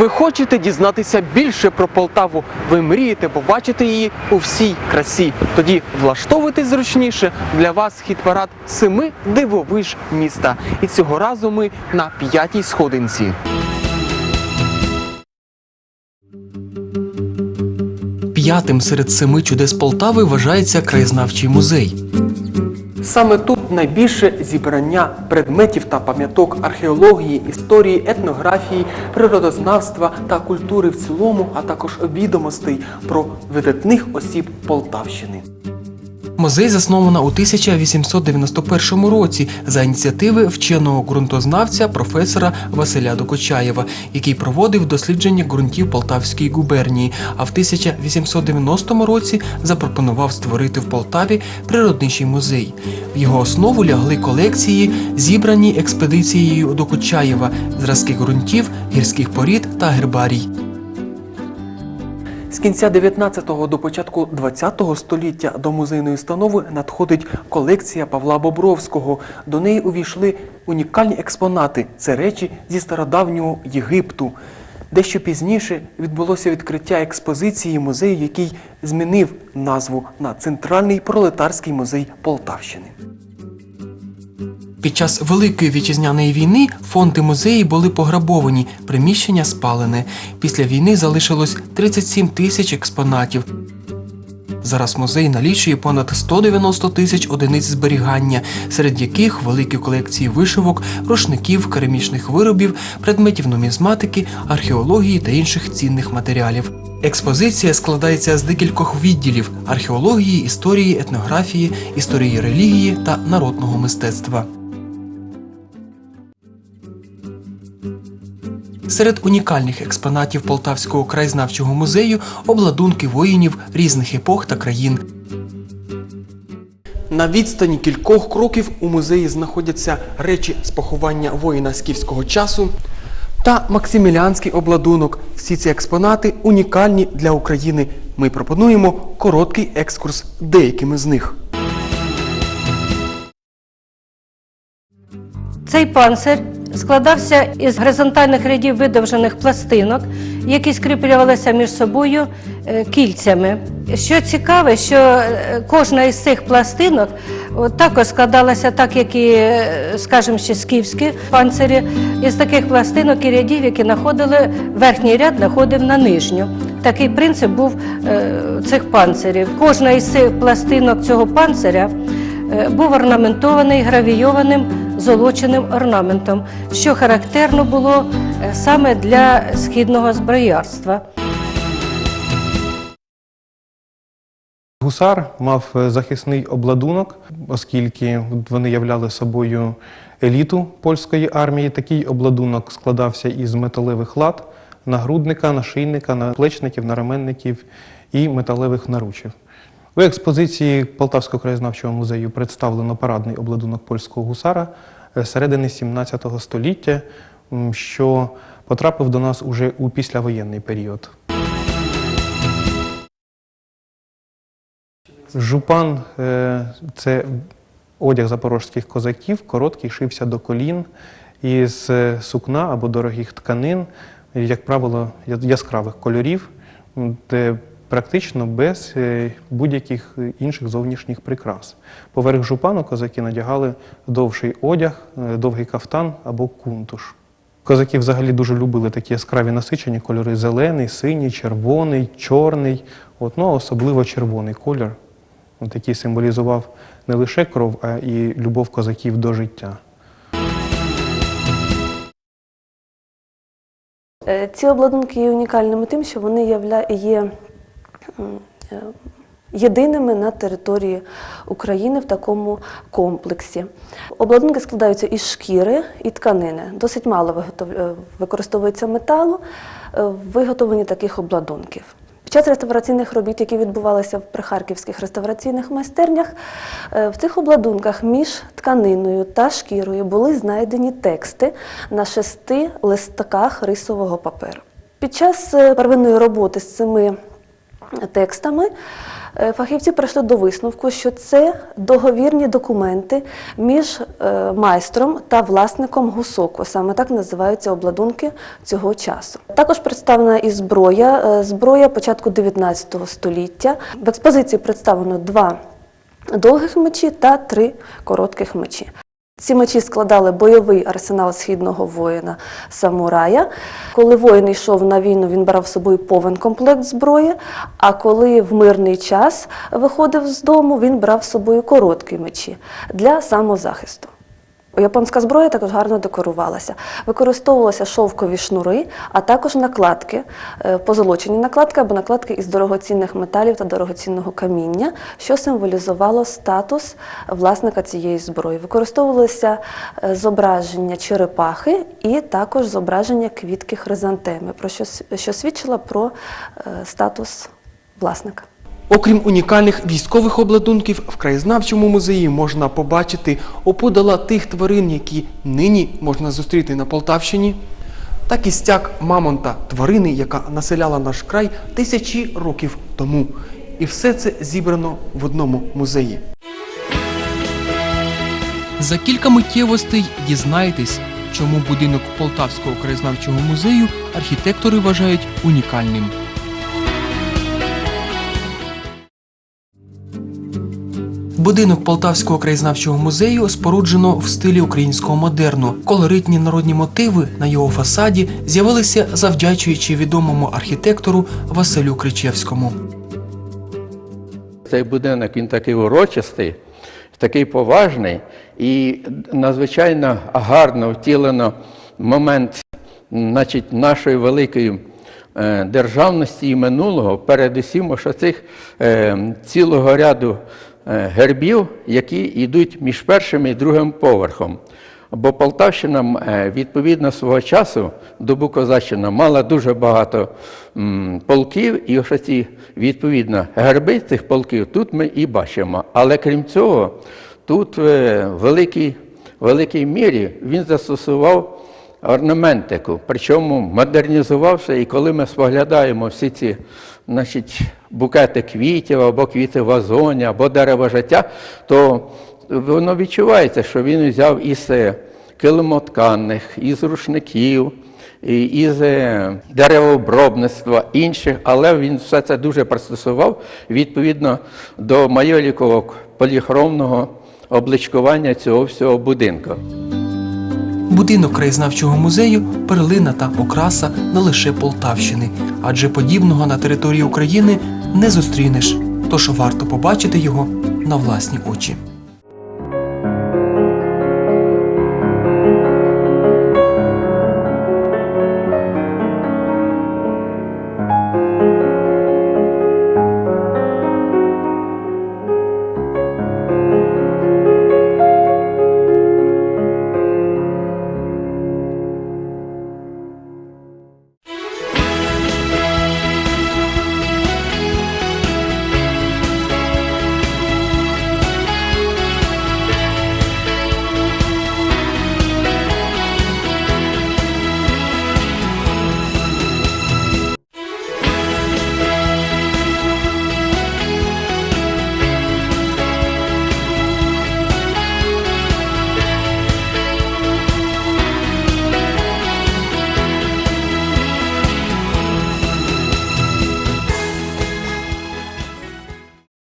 Ви хочете дізнатися більше про Полтаву? Ви мрієте побачити її у всій красі. Тоді влаштовуйтесь зручніше. Для вас хіт парад семи дивовиж міста. І цього разу ми на п'ятій сходинці. П'ятим серед семи чудес Полтави вважається краєзнавчий музей. Саме тут найбільше зібрання предметів та пам'яток археології, історії, етнографії, природознавства та культури в цілому, а також відомостей про видатних осіб Полтавщини. Музей засновано у 1891 році за ініціативи вченого ґрунтознавця професора Василя Докочаєва, який проводив дослідження ґрунтів Полтавської губернії, а в 1890 році запропонував створити в Полтаві природничий музей. В його основу лягли колекції, зібрані експедицією Докочаєва, зразки ґрунтів, гірських порід та гербарій. Кінця 19-го до початку 20-го століття до музейної установи надходить колекція Павла Бобровського. До неї увійшли унікальні експонати. Це речі зі стародавнього Єгипту. Дещо пізніше відбулося відкриття експозиції музею, який змінив назву на Центральний пролетарський музей Полтавщини. Під час Великої вітчизняної війни фонди музеї були пограбовані, приміщення спалене. Після війни залишилось 37 тисяч експонатів. Зараз музей налічує понад 190 тисяч одиниць зберігання, серед яких великі колекції вишивок, рушників, керамічних виробів, предметів нумізматики, археології та інших цінних матеріалів. Експозиція складається з декількох відділів археології, історії, етнографії, історії релігії та народного мистецтва. Серед унікальних експонатів Полтавського краєзнавчого музею обладунки воїнів різних епох та країн. На відстані кількох кроків у музеї знаходяться речі з поховання воїна скіфського часу та Максиміліанський обладунок. Всі ці експонати унікальні для України. Ми пропонуємо короткий екскурс деякими з них. Цей панцир складався із горизонтальних рядів видовжених пластинок, які скріплювалися між собою е, кільцями. Що цікаве, що е, кожна із цих пластинок також складалася так, як і, е, скажімо, ще скіфські панцирі, із таких пластинок і рядів, які знаходили верхній ряд, знаходив на нижню. Такий принцип був цих панцирів. Кожна із цих пластинок цього панциря був орнаментований гравійованим золоченим орнаментом, що характерно було е, саме для східного зброярства. Гусар мав е, захисний обладунок, оскільки вони являли собою еліту польської армії. Такий обладунок складався із металевих лад, нагрудника, нашийника, наплечників, наременників і металевих наручів. У експозиції Полтавського краєзнавчого музею представлено парадний обладунок польського гусара е, середини 17 століття, що потрапив до нас уже у післявоєнний період. Жупан е, це одяг запорожських козаків, короткий, шився до колін із е, сукна або дорогих тканин, як правило, яскравих кольорів, де практично без е, будь-яких інших зовнішніх прикрас. Поверх жупану козаки надягали довший одяг, е, довгий кафтан або кунтуш. Козаки взагалі дуже любили такі яскраві насичені кольори: зелений, синій, червоний, чорний. От, ну, особливо червоний колір, який символізував не лише кров, а і любов козаків до життя. Е, Ці обладунки є унікальними тим, що вони є е, єдиними на території України в такому комплексі. Обладунки складаються із шкіри і тканини. Досить мало е, використовується металу е, в виготовленні таких обладунків. Під час реставраційних робіт, які відбувалися в прихарківських реставраційних майстернях, е, в цих обладунках між тканиною та шкірою були знайдені тексти на шести листках рисового паперу. Під час е, первинної роботи з цими текстами, е, фахівці прийшли до висновку, що це договірні документи між е, майстром та власником гусоку. Саме так називаються обладунки цього часу. Також представлена і зброя, е, зброя початку 19 століття. В експозиції представлено два довгих мечі та три коротких мечі. Ці мечі складали бойовий арсенал східного воїна самурая. Коли воїн йшов на війну, він брав з собою повен комплект зброї. А коли в мирний час виходив з дому, він брав з собою короткі мечі для самозахисту. Японська зброя також гарно декорувалася. Використовувалися шовкові шнури, а також накладки, е, позолочені накладки або накладки із дорогоцінних металів та дорогоцінного каміння, що символізувало статус власника цієї зброї. Використовувалися е, зображення черепахи і також зображення квітки хризантеми, про що, свідчило про е, статус власника. Окрім унікальних військових обладунків, в краєзнавчому музеї можна побачити опудала тих тварин, які нині можна зустріти на Полтавщині, та кістяк мамонта, тварини, яка населяла наш край тисячі років тому. І все це зібрано в одному музеї. За кілька миттєвостей дізнаєтесь, чому будинок Полтавського краєзнавчого музею архітектори вважають унікальним. Будинок Полтавського краєзнавчого музею споруджено в стилі українського модерну. Колоритні народні мотиви на його фасаді з'явилися завдячуючи відомому архітектору Василю Кричевському. Цей будинок він такий урочистий, такий поважний і надзвичайно гарно втілено момент значить, нашої великої е, державності і минулого, передусім що цих е, цілого ряду гербів, які йдуть між першим і другим поверхом. Бо Полтавщина е, відповідно свого часу, добу Козаччина, мала дуже багато полків, і ось ці відповідно герби цих полків тут ми і бачимо. Але крім цього, тут е, в великій, великій мірі він застосував орнаментику, причому модернізувався, і коли ми споглядаємо всі ці значить, букети квітів або квіти в вазоні, або дерево життя, то воно відчувається, що він взяв із е, килимотканних, із рушників, із е, деревообробництва, інших, але він все це дуже пристосував відповідно до майолікового поліхромного обличкування цього всього будинку. Будинок краєзнавчого музею перлина та окраса не лише Полтавщини, адже подібного на території України не зустрінеш. Тож варто побачити його на власні очі.